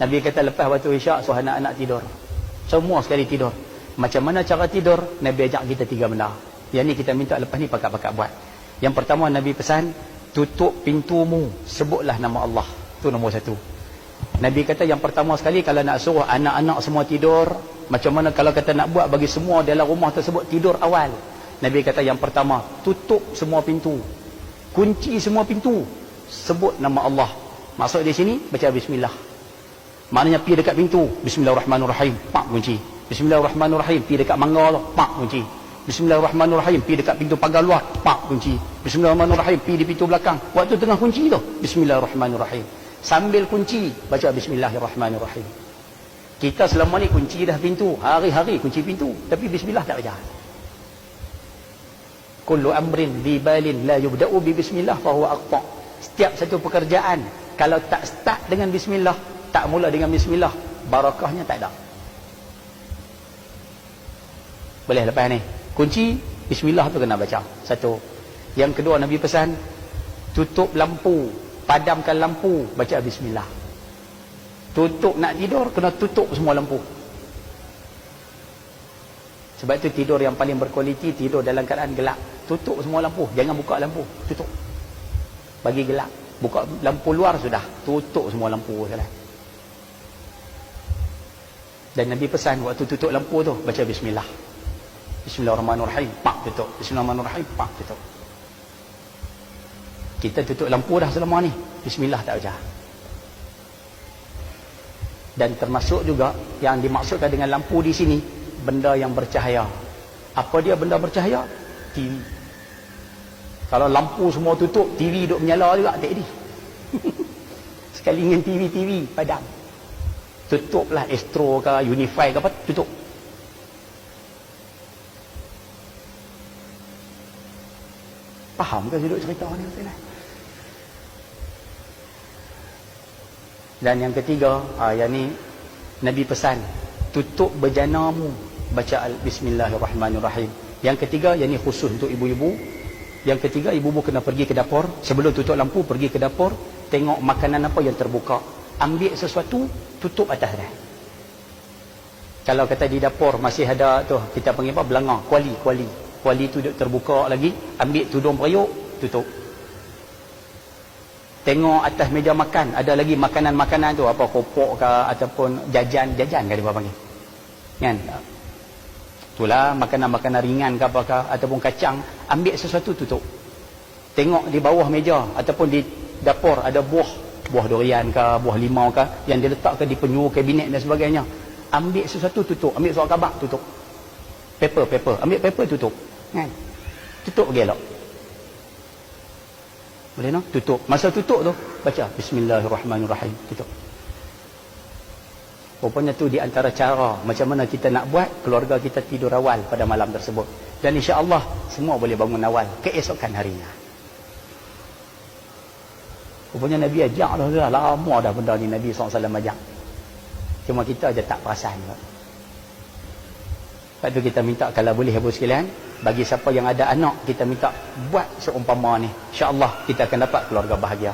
Nabi kata lepas waktu isyak suruh anak-anak tidur. Semua sekali tidur. Macam mana cara tidur? Nabi ajak kita tiga benda. Yang ni kita minta lepas ni pakat-pakat buat. Yang pertama Nabi pesan, tutup pintumu, sebutlah nama Allah. Itu nombor satu. Nabi kata yang pertama sekali kalau nak suruh anak-anak semua tidur, macam mana kalau kata nak buat bagi semua dalam rumah tersebut tidur awal. Nabi kata yang pertama, tutup semua pintu. Kunci semua pintu. Sebut nama Allah. Maksud di sini, baca bismillah. Maknanya pergi dekat pintu. Bismillahirrahmanirrahim. Pak kunci. Bismillahirrahmanirrahim. Pergi dekat mangga tu. Pak kunci. Bismillahirrahmanirrahim. Pergi dekat pintu pagar luar. Pak kunci. Bismillahirrahmanirrahim. Pergi di pintu belakang. Waktu tengah kunci tu. Bismillahirrahmanirrahim. Sambil kunci, baca Bismillahirrahmanirrahim. Kita selama ni kunci dah pintu. Hari-hari kunci pintu. Tapi Bismillah tak baca. Kullu amrin di balin la yubda'u bi bismillah fahuwa aqta. Setiap satu pekerjaan kalau tak start dengan bismillah, tak mula dengan bismillah, barakahnya tak ada. Boleh lepas ni. Kunci bismillah tu kena baca. Satu. Yang kedua Nabi pesan tutup lampu, padamkan lampu, baca bismillah. Tutup nak tidur kena tutup semua lampu. Sebab itu tidur yang paling berkualiti tidur dalam keadaan gelap. Tutup semua lampu, jangan buka lampu, tutup. Bagi gelap. Buka lampu luar sudah, tutup semua lampu sekalian. Dan Nabi pesan waktu tutup lampu tu baca bismillah. Bismillahirrahmanirrahim. Pak tutup. Bismillahirrahmanirrahim. Pak tutup. Kita tutup lampu dah selama ni. Bismillah tak baca. Dan termasuk juga yang dimaksudkan dengan lampu di sini benda yang bercahaya. Apa dia benda bercahaya? TV. Kalau lampu semua tutup, TV duk menyala juga tak jadi. Sekali ingin TV, TV padam. Tutuplah Astro ke Unify ke apa, tutup. Faham ke duduk cerita ni? Dan yang ketiga, ah, yang ni Nabi pesan, tutup berjanamu baca Bismillahirrahmanirrahim. Yang ketiga, yang ni khusus untuk ibu-ibu. Yang ketiga, ibu-ibu kena pergi ke dapur. Sebelum tutup lampu, pergi ke dapur. Tengok makanan apa yang terbuka. Ambil sesuatu, tutup atas dia. Kalau kata di dapur masih ada tu kita panggil apa? Belanga, kuali, kuali. Kuali tu terbuka lagi. Ambil tudung periuk, tutup. Tengok atas meja makan. Ada lagi makanan-makanan tu. Apa kopok ke ataupun jajan. Jajan ke dia panggil. Kan? Itulah makanan-makanan ringan ke apakah. Ataupun kacang. Ambil sesuatu tutup. Tengok di bawah meja. Ataupun di dapur ada buah. Buah durian ke, buah limau ke. Yang diletakkan di penjuru kabinet dan sebagainya. Ambil sesuatu tutup. Ambil surat khabar tutup. Paper, paper. Ambil paper tutup. Kan? Tutup elok. Boleh no? Tutup. Masa tutup tu, baca Bismillahirrahmanirrahim. Tutup. Rupanya tu di antara cara macam mana kita nak buat keluarga kita tidur awal pada malam tersebut. Dan insya Allah semua boleh bangun awal keesokan harinya. Rupanya Nabi ajak dah, dah lama dah benda ni Nabi SAW ajak. Cuma kita aja tak perasan. Lepas tu kita minta kalau boleh ibu sekalian, bagi siapa yang ada anak, kita minta buat seumpama ni. InsyaAllah kita akan dapat keluarga bahagia.